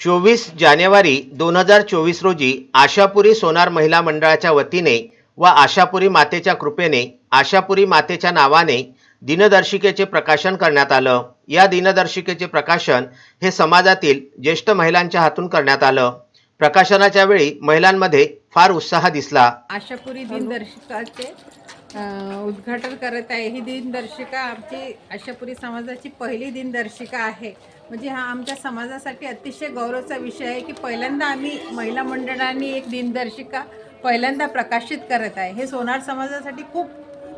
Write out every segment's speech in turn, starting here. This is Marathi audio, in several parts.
चोवीस जानेवारी दोन हजार चोवीस रोजी आशापुरी सोनार महिला मंडळाच्या वतीने व आशापुरी मातेच्या कृपेने आशापुरी मातेच्या नावाने दिनदर्शिकेचे प्रकाशन करण्यात आलं. या दिनदर्शिकेचे प्रकाशन हे समाजातील ज्येष्ठ महिलांच्या हातून करण्यात आलं. प्रकाशनाच्या वेळी महिलांमध्ये फार उत्साह दिसला. आशापुरी दिनदर्शिकाचे उद्घाटन करत आहे. ही दिनदर्शिका आमची आशापुरी समाजाची पहिली दिनदर्शिका आहे. म्हणजे हा आमच्या समाजासाठी अतिशय गौरवचा विषय आहे की पहिल्यांदा आम्ही महिला मंडळांनी एक दिनदर्शिका पहिल्यांदा प्रकाशित करत आहे. हे सोनार समाजासाठी खूप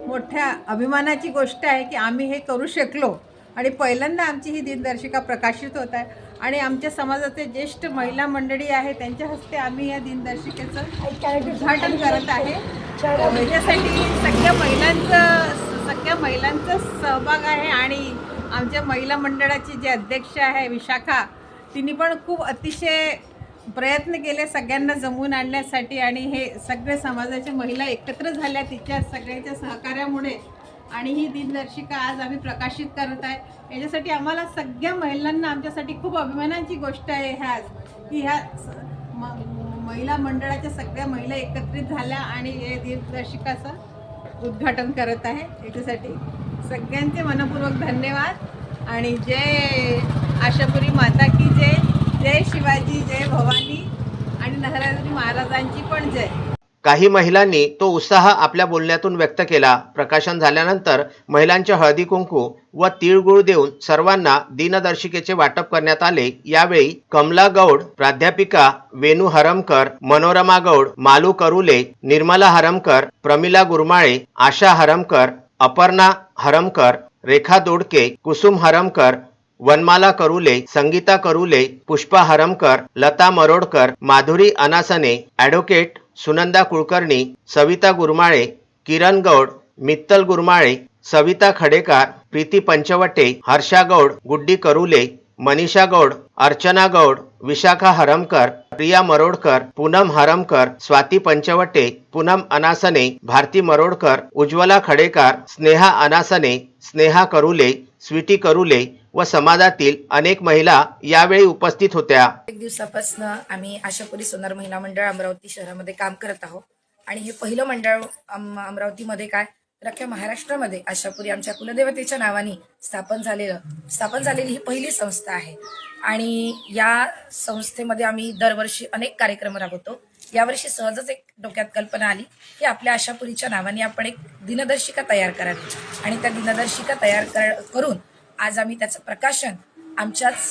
मोठ्या अभिमानाची गोष्ट आहे की आम्ही हे करू शकलो आणि पहिल्यांदा आमची ही दिनदर्शिका प्रकाशित होत आहे. आणि आमच्या समाजाचे ज्येष्ठ महिला मंडळी आहे त्यांच्या हस्ते आम्ही या दिनदर्शिकेचं उद्घाटन करत आहे. याच्यासाठी सगळ्या महिलांचं सगळ्या महिलांचा सहभाग आहे आणि आमच्या महिला मंडळाची जे अध्यक्ष आहे विशाखा तिने पण खूप अतिशय प्रयत्न केले सगळ्यांना जमवून आणण्यासाठी आणि हे सगळे समाजाच्या महिला एकत्र झाल्या तिच्या सगळ्यांच्या सहकार्यामुळे आणि ही दिनदर्शिका आज आम्ही प्रकाशित करत आहे. याच्यासाठी आम्हाला सगळ्या महिलांना आमच्यासाठी खूप अभिमानाची गोष्ट आहे ह्या की ह्या म- महिला मंडळाच्या सगळ्या महिला एकत्रित झाल्या आणि हे दिनदर्शिकाचं उद्घाटन करत आहे. याच्यासाठी सगळ्यांचे मनपूर्वक धन्यवाद आणि जय आशापुरी माता की जय. जय शिवाजी जय भवानी आणि नहराजी महाराजांची पण जय. काही महिलांनी तो उत्साह आपल्या बोलण्यातून व्यक्त केला. प्रकाशन झाल्यानंतर महिलांच्या हळदी कुंकू व तिळगुळ देऊन सर्वांना दिनदर्शिकेचे वाटप करण्यात आले. यावेळी कमला गौड प्राध्यापिका वेणू हरमकर मनोरमा गौड मालू करुले निर्मला हरमकर प्रमिला गुरमाळे आशा हरमकर अपर्णा हरमकर रेखा दोडके कुसुम हरमकर वनमाला करुले संगीता करुले पुष्पा हरमकर लता मरोडकर माधुरी अनासने ॲडव्होकेट सुनंदा कुलकर्णी सविता गुरमाळे किरण गौड मित्तल गुरमाळे सविता खडेकार प्रीती पंचवटे हर्षा गौड गुड्डी करुले मनीषा गौड अर्चना गौड विशाखा हरमकर प्रिया मरोडकर पूनम हरमकर स्वाती पंचवटे पूनम अनासने भारती मरोडकर उज्ज्वला खडेकार स्नेहा अनासने स्नेहा करुले स्वीटी करुले व समाजातील अनेक महिला यावेळी उपस्थित होत्या. एक दिवसापासून आम्ही आशापुरी सोनार महिला मंडळ अमरावती शहरामध्ये काम करत आहोत. आणि हे पहिलं मंडळ अम- अमरावतीमध्ये काय? तर अख्ख्या महाराष्ट्रामध्ये आशापुरी आमच्या कुलदेवतेच्या नावाने स्थापन झालेलं स्थापन झालेली ही पहिली संस्था आहे. आणि या संस्थेमध्ये आम्ही दरवर्षी अनेक कार्यक्रम राबवतो. यावर्षी सहजच एक डोक्यात कल्पना आली की आपल्या आशापुरीच्या नावाने आपण एक दिनदर्शिका तयार करावी. आणि त्या दिनदर्शिका तयार कर करून आज आम्ही त्याचं प्रकाशन आमच्याच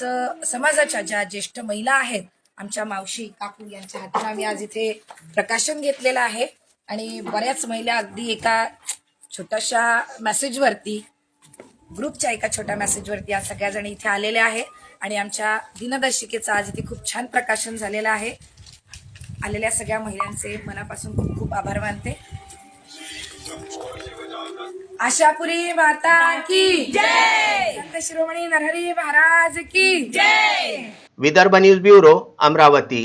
समाजाच्या ज्या ज्येष्ठ महिला आहेत आमच्या मावशी काकू यांच्या हातून आम्ही आज इथे प्रकाशन घेतलेलं आहे. आणि बऱ्याच महिला अगदी एका छोट्याशा मेसेजवरती ग्रुपच्या एका छोट्या मेसेजवरती आज सगळ्याजणी इथे आलेल्या आहे. आणि आमच्या दिनदर्शिकेचं आज इथे खूप छान प्रकाशन झालेलं आहे. आलेल्या सगळ्या महिलांचे मनापासून खूप खूप आभार मानते. आशापुरी माता की जय! संत शिरोमणी नरहरी महाराज की जय! Vidarbha news bureau Amravati